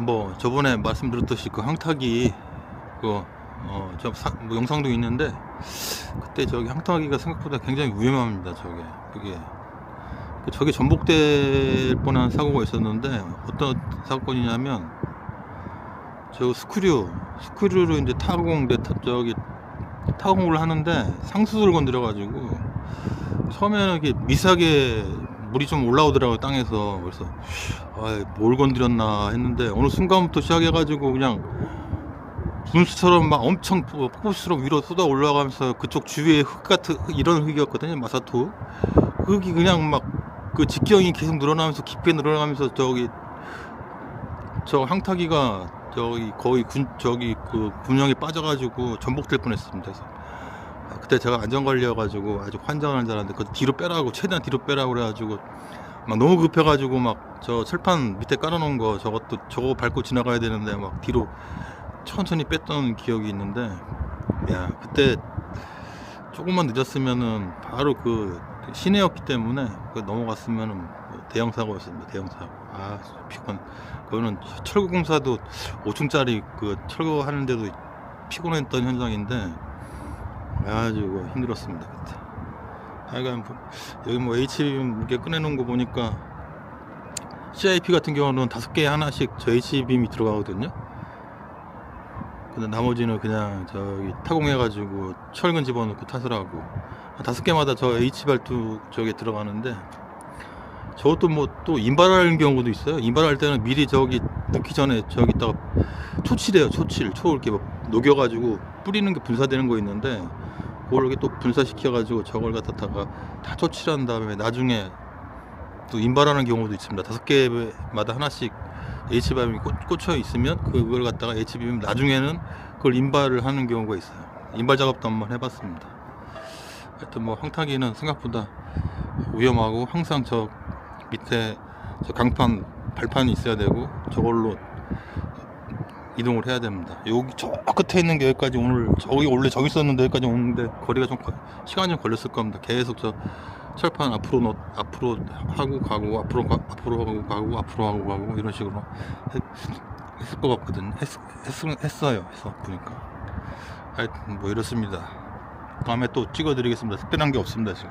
뭐 저번에 말씀드렸듯이 그 항타기 그어저 뭐 영상도 있는데 그때 저기 항타기가 생각보다 굉장히 위험합니다. 저게 그게 그 저게 전복될 뻔한 사고가 있었는데 어떤 사건이냐면 저 스크류 스크류로 이제 타공 내 타- 저기 타공을 하는데 상수를 건드려 가지고 처음에는 이게 미세하게 물이 좀 올라오더라고요 땅에서 그래서 아, 뭘 건드렸나 했는데 어느 순간부터 시작해가지고 그냥 분수처럼 막 엄청 뭐 폭포수처럼 위로 쏟아 올라가면서 그쪽 주위에 흙 같은 흙, 이런 흙이었거든요 마사토 흙이 그냥 막 그 직경이 계속 늘어나면서 깊게 늘어나면서 저기 저 항타기가 저기 거의 군 저기 그 군형에 빠져가지고 전복될 뻔했습니다. 그래서 아, 그때 제가 안전관리여가지고 아주 환장하는 줄 알았는데 그 뒤로 빼라고 최대한 뒤로 빼라고 그래가지고 막 너무 급해가지고 막 저 철판 밑에 깔아놓은 거 저것도 저거 밟고 지나가야 되는데 막 뒤로 천천히 뺐던 기억이 있는데 야 그때 조금만 늦었으면은 바로 그 시내였기 때문에 그 넘어갔으면은 뭐 대형 사고였습니다 대형 사고. 아 피곤. 그거는 철거공사도 5층짜리 그 철거하는데도 피곤했던 현장인데 아주 그 힘들었습니다 그때 하여간 뭐, 여기 뭐 HB 꺼내놓은 거 보니까 CIP 같은 경우는 다섯 개에 하나씩 저 HB임이 들어가거든요 근데 나머지는 그냥 저기 타공해가지고 철근 집어넣고 탓을 하고 다섯 개마다 저 H 발두 저게 들어가는데 저것도 뭐 또 인발하는 경우도 있어요. 인발할 때는 미리 저기 넣기 전에 저기다가 초칠해요. 초칠. 초 이렇게 막 녹여가지고 뿌리는 게 분사되는 거 있는데 그걸 이렇게 또 분사시켜가지고 저걸 갖다가 다 초칠한 다음에 나중에 또 인발하는 경우도 있습니다. 다섯 개마다 하나씩 H빔이 꽂혀 있으면 그걸 갖다가 H빔 나중에는 그걸 인발을 하는 경우가 있어요. 인발 작업도 한번 해봤습니다. 하여튼 뭐 항타기는 생각보다 위험하고 항상 저 밑에 저 강판 발판이 있어야 되고 저걸로 이동을 해야 됩니다. 여기 저 끝에 있는 게 여기까지 오늘 저기 원래 저기 있었는데 여기까지 오는데 거리가 좀 거- 시간이 좀 걸렸을 겁니다. 계속 저 철판 앞으로 넣 앞으로 하고 가고 앞으로 가, 앞으로 하고 가고 앞으로 하고 가고 이런 식으로 했, 했을 것 같거든요. 했, 했, 했어요. 해서 보니까 하여튼 뭐 이렇습니다. 다음에 또 찍어 드리겠습니다. 특별한 게 없습니다 지금.